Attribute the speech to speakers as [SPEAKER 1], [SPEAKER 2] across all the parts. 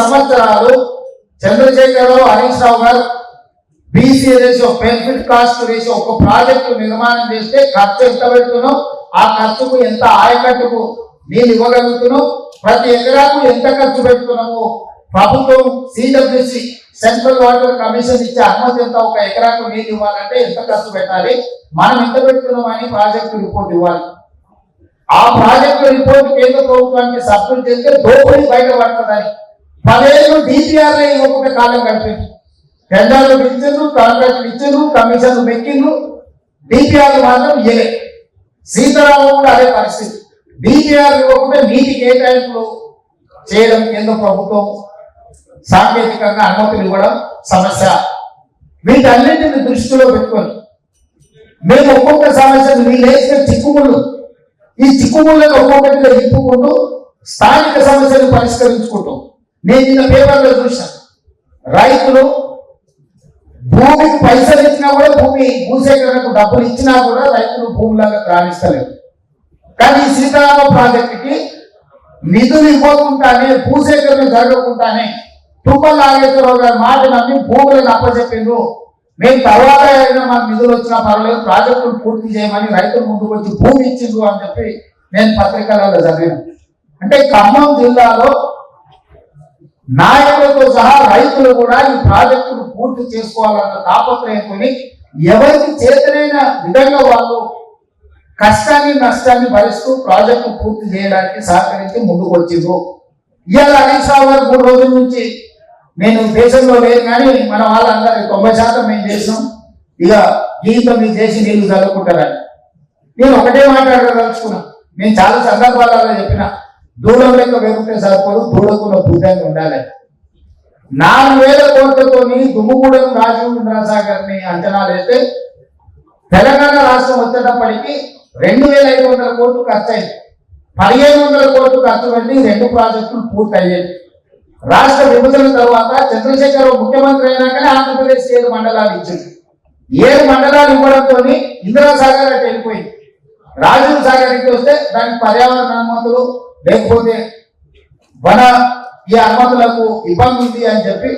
[SPEAKER 1] సంవత్సరాలు Chandrasekhar Rao Harish Rao garu BC ratio benefit cost ratio ఒక project నిర్మాణం చేస్తే ఖర్చు ఎంత పెడుతున్నాం? ఆ ఖర్చుకు ఎంత ఆయకట్టుకు నీళ్ళు ఇవ్వగలుగుతున్నాం? ప్రతి ఎకరాకు ఎంత ఖర్చు పెడుతున్నాము? ప్రభుత్వం సిడబ్ల్యూసి సెంట్రల్ వాటర్ కమిషన్ ఇచ్చే అనుమతి ఎంత? ఒక ఎకరాకు నీళ్ళు ఇవ్వాలంటే ఎంత ఖర్చు పెట్టాలి? మనం ఎంత పెడుతున్నాం అని ప్రాజెక్టు రిపోర్ట్ ఇవ్వాలి. ఆ ప్రాజెక్టు రిపోర్ట్ కేంద్ర ప్రభుత్వానికి సబ్మిట్ చేస్తే దోపిడీ బయటపడుతుందని పదేళ్ళు డిపిఆర్ ఇవ్వకుండా కాలం గడిపింది టెండర్లు ఇచ్చిండ్రు కాంట్రాక్ట్లు ఇచ్చిండ్రు కమిషన్లు మెక్కిండ్రు డిపిఆర్ మాత్రం ఇయ్యలే. సీతారామం కూడా అదే పరిస్థితి. డిపిఆర్ ఇవ్వకుండా నీటి కేటాయింపులు చేయడం కేంద్ర ప్రభుత్వం సాంకేతికంగా అనుమతులు ఇవ్వడం సమస్య. వీటన్నింటిని దృష్టిలో పెట్టుకొని మేము ఒక్కొక్క సమస్యను వీళ్ళేసిన చిక్కుముళ్ళు. ఈ చిక్కుముళ్ళను ఒక్కొక్కటిగా ఇప్పుకుంటూ స్థానిక సమస్యలు పరిష్కరించుకుంటాం నేను నిన్న పేపర్లో చూశాను రైతులు భూమికి పైసలు ఇచ్చినా కూడా భూమి భూసేకరణకు డబ్బులు ఇచ్చినా కూడా రైతులు భూమిలాగా రాణిస్తలేదు కానీ ఈ సీతారామ ప్రాజెక్టుకి నిధులు ఇవ్వకుండానే భూసేకరణ జరగకుండానే తుమ్మల నాగేశ్వరరావు గారి మాట నమ్మి భూములను అప్పచెప్పిండ్రు. మేము తర్వాత అయినా మాకు నిధులు వచ్చినా పర్వాలేదు ప్రాజెక్టులు పూర్తి చేయమని రైతుల ముందుకు వచ్చి భూమి ఇచ్చిండ్రు అని చెప్పి నేను పత్రికలలో చదివాను. అంటే ఖమ్మం జిల్లాలో నాయకులతో సహా రైతులు కూడా ఈ ప్రాజెక్టును పూర్తి చేసుకోవాలన్న తాపత్రయంతోని. ఎవరికి చేతనైన విధంగా వాళ్ళు కష్టాన్ని నష్టాన్ని భరిస్తూ ప్రాజెక్టు పూర్తి చేయడానికి సహకరించి ముందుకు వచ్చిండ్రు. ఇవాళ హరీష్ రావు గారు మూడు రోజుల నుంచి నేను దేశంలో లేదు కానీ మన వాళ్ళందరూ తొంభై శాతం మేము చేసినాం. ఇక గీత మీరు చేసి నీళ్ళు చదువుకుంటారని నేను ఒకటే మాట్లాడదలుచుకున్నా. నేను చాలా సందర్భాలలో చెప్పిన దూరం లెక్క వెళ్తే సరిపోదు దూడకున్న బుద్ధంగా ఉండాలి. నాలుగు వేల కోట్లతోని దుమ్ముగూడెం రాజీవ్ ఇంద్రాసాగర్ని అంచనా వేస్తే తెలంగాణ రాష్ట్రం వచ్చేటప్పటికి రెండు వేల ఐదు వందల కోట్లు ఖర్చు అయింది పదిహేను వందల కోట్లు ఖర్చు పెట్టి రెండు ప్రాజెక్టులు పూర్తి అయ్యాయి రాష్ట్ర విభజన తర్వాత చంద్రశేఖర్ ముఖ్యమంత్రి అయినాకనే ఆంధ్రప్రదేశ్ ఏడు మండలాలు ఇచ్చింది. ఏడు మండలాలు ఇవ్వడంతో ఇందిరాసాగర్ అటు వెళ్ళిపోయింది. రాజీవ్ సాగర్ ఇంటి వస్తే దానికి పర్యావరణ అనుమతులు లేకపోతే వన ఈ అనుమతులకు ఇబ్బంది ఉంది అని చెప్పి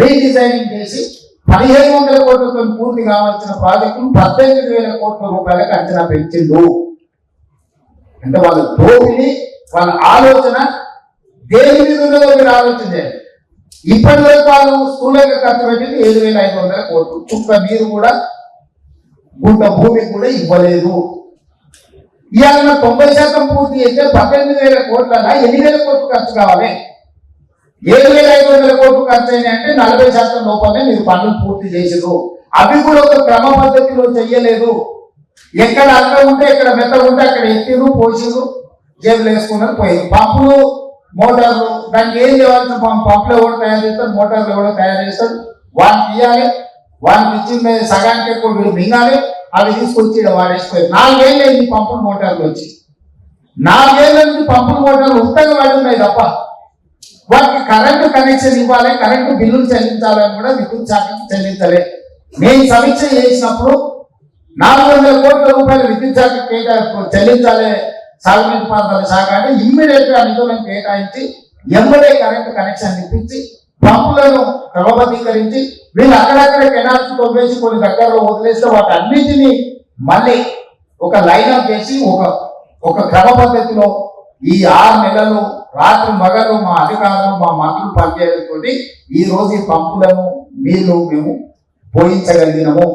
[SPEAKER 1] రీడిజైనింగ్ చేసి పదిహేను వందల కోట్లతో పూర్తి కావాల్సిన ప్రాజెక్టును పద్దెనిమిది వేల కోట్ల రూపాయలకు అంచనా పెంచిండు. అంటే వాళ్ళ దోపిడి వాళ్ళ ఆలోచన దేని మీద ఉన్నదో మీరు ఆలోచించండి. ఇప్పటి వరకు వాళ్ళు స్థూలంగా ఖర్చు పెట్టింది ఏడు వేల ఐదు వందల కోట్లు. చుక్క మీరు కూడా గుంట భూమి కూడా ఇవ్వలేదు. ఇవాళ తొంభై శాతం పూర్తి చేస్తే పద్దెనిమిది వేల కోట్లన్నా ఎన్ని వేల కోట్లు ఖర్చు కావాలి? ఏడు వేల ఐదు వందల కోట్లు ఖర్చు అయినాయి అంటే నలభై శాతం లోపలనే మీరు పనులు పూర్తి చేసారు అవి కూడా ఒక క్రమ పద్ధతిలో చెయ్యలేదు. ఎక్కడ అక్కడ ఉంటే ఇక్కడ మెత్త ఉంటే అక్కడ ఎత్తిరు పోసిరు జేబులు వేసుకున్నారు పోయారు పంపులు మోటార్లు దానికి ఏం చేయాల్సిన పంప్ పంపులు ఎవరు తయారు చేస్తారు? మోటార్లు ఎవరు తయారు చేస్తారు? వాడిని ఇవ్వాలి వాడిని ఇచ్చిన సగానికి ఎక్కువ మీరు మింగాలి. అవి తీసుకొచ్చి ఈడ వాడేసిపోయారు నాలుగేళ్ళు అయింది పంపులు మోటార్లు వచ్చి. నాలుగేళ్ళ నుంచి పంపులు మోటార్లు ఉత్తగా పడి ఉన్నాయి తప్ప వాటికి కరెంటు కనెక్షన్ ఇవ్వాలి కరెంటు బిల్లులు చెల్లించాలని కూడా విద్యుత్ శాఖకి చెల్లించలే. మేము సమీక్ష చేసినప్పుడు నాలుగు వందల కోట్ల రూపాయలు విద్యుత్ శాఖ కేటాయింపు చెల్లించాలి సాగునీటి ప్రాంతాల శాఖ అంటే ఇమ్మీడియట్గా నిధులను కేటాయించి ఎంబడే కరెంటు కనెక్షన్ ఇప్పించి పంపులను క్రమబద్ధీకరించి వీళ్ళు అక్కడక్కడ కెనాల్స్ తొవ్వేసి కొన్ని దగ్గరలో వదిలేస్తే వాటి అన్నిటినీ మళ్ళీ ఒక లైన్అప్ చేసి ఒక ఒక క్రమ పద్ధతిలో ఈ ఆరు నెలలు రాత్రి మగలు మా అధికారులు మా మంత్రులు పనిచేయడంతో ఈ రోజు ఈ పంపులను నీళ్ళు మేము పోయించగలిగినాము.